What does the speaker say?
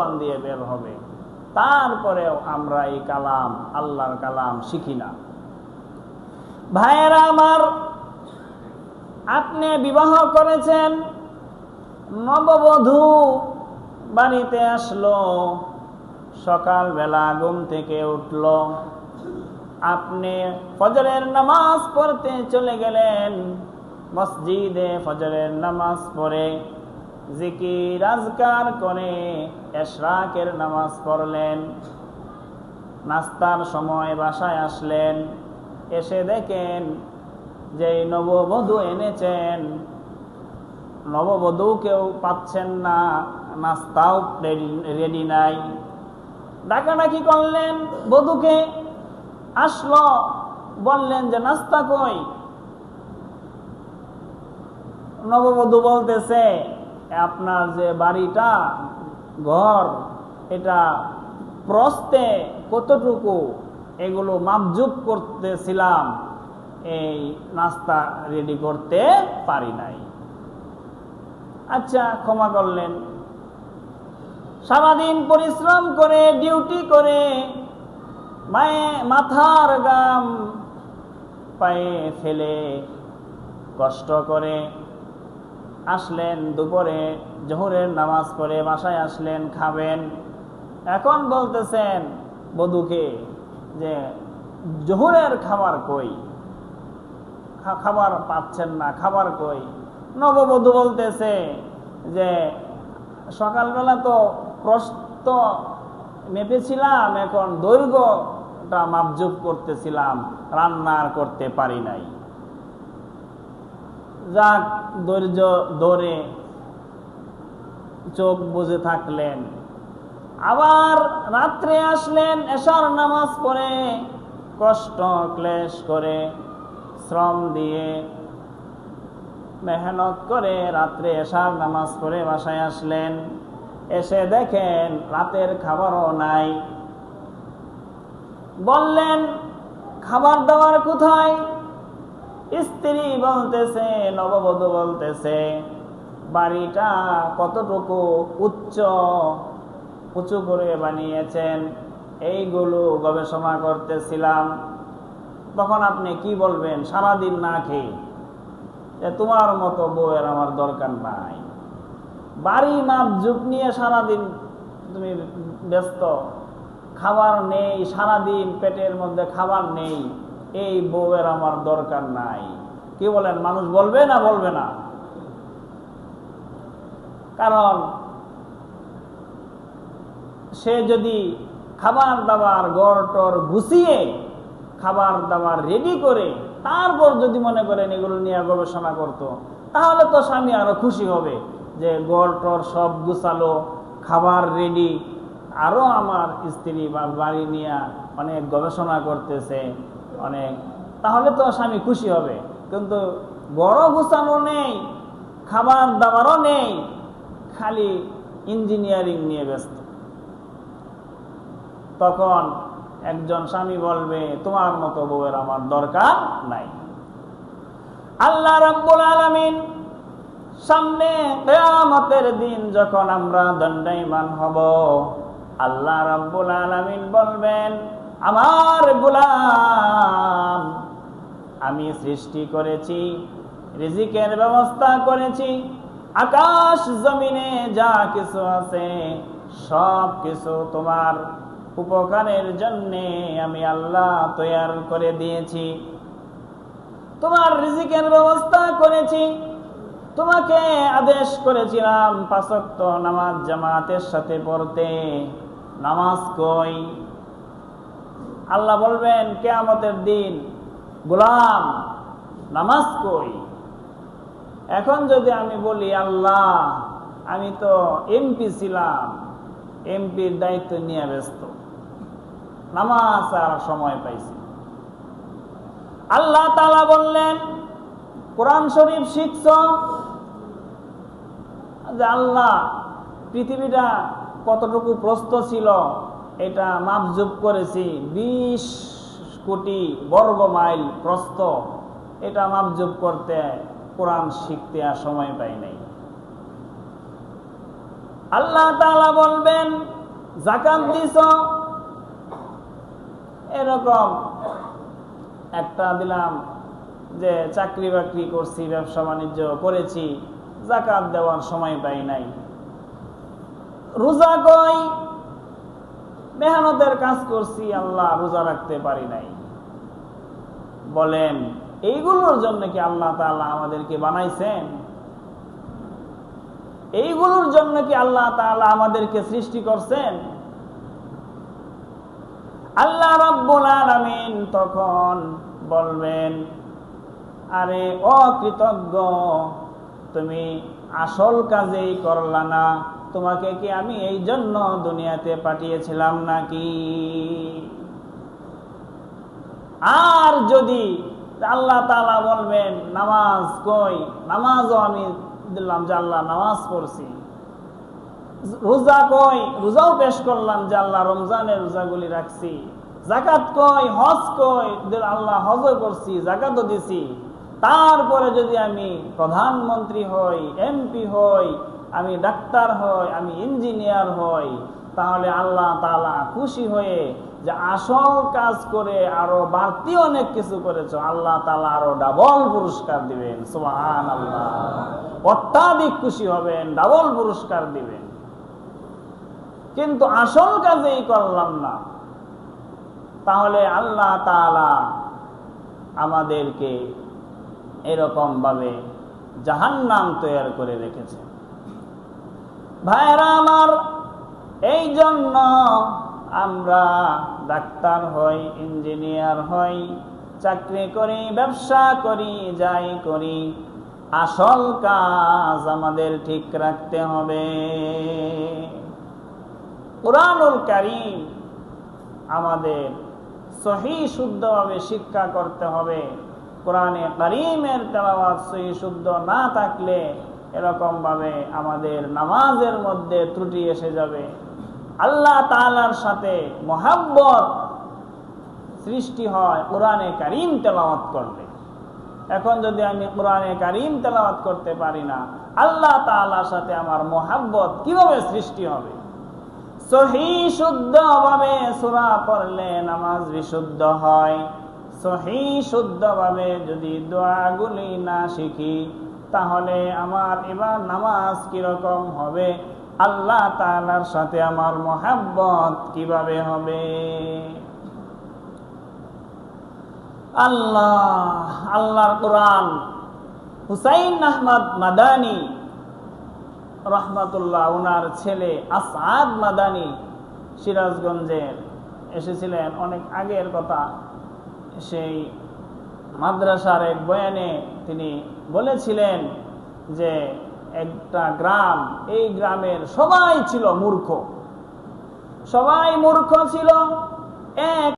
জবান দিয়ে বের হবে। তারপরেও আমরা এই কালাম, আল্লাহর কালাম শিখি না। ভাইয়েরা আমার, আপনি বিবাহ করেছেন, নববধূ বাড়িতে আসলো, সকালবেলা ঘুম থেকে উঠল। আপনি ফজরের নামাজ পড়তে চলে গেলেন, মসজিদে ফজরের নামাজ পড়ে, জিকির, আজকার করে এশরাকের নামাজ পড়লেন। নাস্তার সময় বাসায় আসলেন। এসে দেখেন যে নববধূ এনেছেন, নববধূকেও পাচ্ছেন না, নাস্তাও রেডি নাই। ডাকাডাকি করলেন বধূকে। আসলো, বললেন যে, নাস্তা কই? নববধূ বলতেছে, আপনার যে বাড়িটা ঘর, এটা প্রস্তে কতটুকু এগুলো মাপজুপ করতেছিলাম, এই নাস্তা রেডি করতে পারি নাই। আচ্ছা ক্ষমা করলেন। সারাদিন পরিশ্রম করে ডিউটি করে, মায়ে মাথার গাম পায়ে ফেলে, কষ্ট করে আসলেন দুপুরে, জোহরের নামাজ পড়ে বাসায় আসলেন, খাবেন। এখন বলতেছেন বধুকে যে, জোহরের খাবার কই? খাবার পাচ্ছেন না, খাবার কই? নববধূ বলতেছে যে, সকালবেলা তো প্রস্ত মেপেছিলাম, এখন দৈর্ঘ্যটা মাপজুপ করতেছিলাম রান্নার করতে পারি নাই। যাক ধৈর্য ধরে চোখ বুঝে থাকলেন। আবার রাত্রে আসলেন, এশার নামাজ পড়ে, কষ্ট, ক্লেশ করে শ্রম দিয়ে মেহনত করে রাত্রে এশার নামাজ পড়ে বাসায় আসলেন। এসে দেখেন রাতের খাবারও নাই। বললেন, খাবার দাবার কোথায়? স্ত্রী বলতেছে, নববধূ বলতেছে, বাড়িটা কতটুকু উচ্চ, উঁচু করে বানিয়েছেন, এইগুলো গবেষণা করতেছিলাম। তখন আপনি কি বলবেন? সারাদিন না খেয়ে। তোমার মতো বউয়ের আমার দরকার নাই। বাড়ি মাপ যুগ নিয়ে সারাদিন তুমি ব্যস্ত। খাবার নেই, সারাদিন পেটের মধ্যে খাবার নেই। এই বউয়ের আমার দরকার নাই। কি বলেন, মানুষ বলবে না বলবে না? কারণ সে যদি খাবার দাবার টর গুছিয়ে খাবার দাবার রেডি করে, তারপর যদি মনে করেন এগুলো নিয়ে গবেষণা করত। তাহলে তো স্বামী আরও খুশি হবে যে টর সব গুছালো, খাবার রেডি আরও আমার স্ত্রী বা বাড়ি নিয়ে অনেক গবেষণা করতেছে। অনেক তাহলে তো স্বামী খুশি হবে। কিন্তু বড় গুছানো নেই, খাবার দাবারও নেই, খালি ইঞ্জিনিয়ারিং নিয়ে ব্যস্ত। তখন একজন স্বামী বলবে, তোমার মতো বউয়ের আমার দরকার নাই। আল্লাহ রাব্বুল আলামিন সামনে কেয়ামতের দিন যখন আমরা দণ্ডায়মান হব, আল্লাহ রাব্বুল আলামিন বলবেন আমার গোলাম। আমি সৃষ্টি করেছি, রিজিকের ব্যবস্থা করেছি, আকাশ জমিনে যা কিছু আছে, সব কিছু তোমার উপকারের জন্য আমি আল্লাহ তৈয়ার করে দিয়েছি। তোমার রিজিকের ব্যবস্থা করেছি, তোমাকে আদেশ করেছিলাম পাঁচক্ত নামাজ জামাতের সাথে পড়তে। নামাজ কই? আল্লাহ বলবেন, কেয়ামতের দিন গোলাম, নামাজ কই এখন যদি আমি বলি, আল্লাহ, আমি তো এমপি ছিলাম, এমপির দায়িত্ব নিয়ে ব্যস্ত। নামাজ আর সময় পাইছি। আল্লাহ তালা বললেন, কোরআন শরীফ শিখছ যে আল্লাহ পৃথিবীটা কতটুকু প্রস্ত ছিল এটা মাপজুপ করেছি, বিশ কোটি বর্গ মাইল প্রস্ত এটা মাপজুপ করতে কোরআন শিখতে আর সময় পাই নাই। আল্লাহ তাআলা বলবেন জাকাত দিছ। এরকম একটা দিলাম যে চাকরি বাকরি করছি, ব্যবসা বাণিজ্য করেছি জাকাত দেওয়ার সময় পাই নাই। রোজা কই? মেহনতের কাজ করছি, আল্লাহ রোজা রাখতে পারি নাই। বলেন, এইগুলোর জন্য কি আল্লাহ তাআলা আমাদেরকে বানাইছেন? এইগুলোর জন্য কি আল্লাহ তাআলা আমাদেরকে সৃষ্টি করছেন? আল্লাহ রব্বুল আলামিন তখন বলবেন, আরে, অকৃতজ্ঞ, তুমি আসল কাজেই করলা না। তোমাকে কি আমি এই জন্য দুনিয়াতে পাঠিয়েছিলাম নাকি? আর যদি আল্লাহ তাআলা বলবেন, নামাজ কই? নামাজও আমি দিলাম যে আল্লাহ নামাজ পড়ছি। রোজা কই? রোজাও পেশ করলাম যে আল্লাহ রমজানের রোজাগুলি রাখছি। জাকাত কই? হজ কই? আল্লাহ হজও করছি জাকাতও দিছি। তারপরে যদি আমি প্রধানমন্ত্রী হই, এমপি হই আমি ডাক্তার হই, আমি ইঞ্জিনিয়ার হই, তাহলে আল্লাহ তাআলা খুশি হয়ে যে আসল কাজ করে আরও বাড়তি অনেক কিছু করেছ, আল্লাহ তালা আরও ডাবল পুরস্কার দিবেন সুবহান আল্লাহ অত্যাধিক খুশি হবেন ডাবল পুরস্কার দিবেন। কিন্তু আসল কাজেই করলাম না। তাহলে আল্লাহ তাআলা আমাদেরকে এরকম ভাবে জাহান্নাম তৈরি করে রেখেছে ভাইরা আমার এই জন্য আমরা ডাক্তার হই, ইঞ্জিনিয়ার হই, চাকরি করি, ব্যবসা করি, যাই করি, আসল কাজ আমাদের ঠিক রাখতে হবে। কোরআনুল কারিম আমাদের সহি শুদ্ধভাবে শিক্ষা করতে হবে। কোরআনে কারিমের তেলাওয়াত সহি শুদ্ধ না থাকলে এরকম ভাবে আমাদের নামাজের মধ্যে ত্রুটি এসে যাবে। আল্লাহ তালার সাথে মোহাব্বত সৃষ্টি হয়, কোরআনে কারিম তেলাওয়াত করলে। এখন যদি আমি কোরআনে কারিম তেলাওয়াত করতে পারি না, আল্লাহ তালার সাথে আমার মোহাব্বত কীভাবে সৃষ্টি হবে? সহি শুদ্ধ ভাবে সুরা পড়লে নামাজ বিশুদ্ধ হয়। সহি শুদ্ধ ভাবে যদি দোয়াগুলি না শিখি তাহলে আমার এবার নামাজ কীরকম হবে? আল্লাহ তাআলার সাথে আমার মোহাব্বত কীভাবে হবে? আল্লাহ, আল্লাহর কোরআন। হুসাইন আহমদ মাদানি রহমাতুল্লাহ ওনার ছেলে আসাদ মাদানি সিরাজগঞ্জের এসেছিলেন অনেক আগের কথা। সেই মাদ্রাসার এক বয়ানে তিনি বলেছিলেন যে একটা গ্রাম, এই গ্রামের সবাই ছিল মূর্খ। সবাই মূর্খ ছিল, এক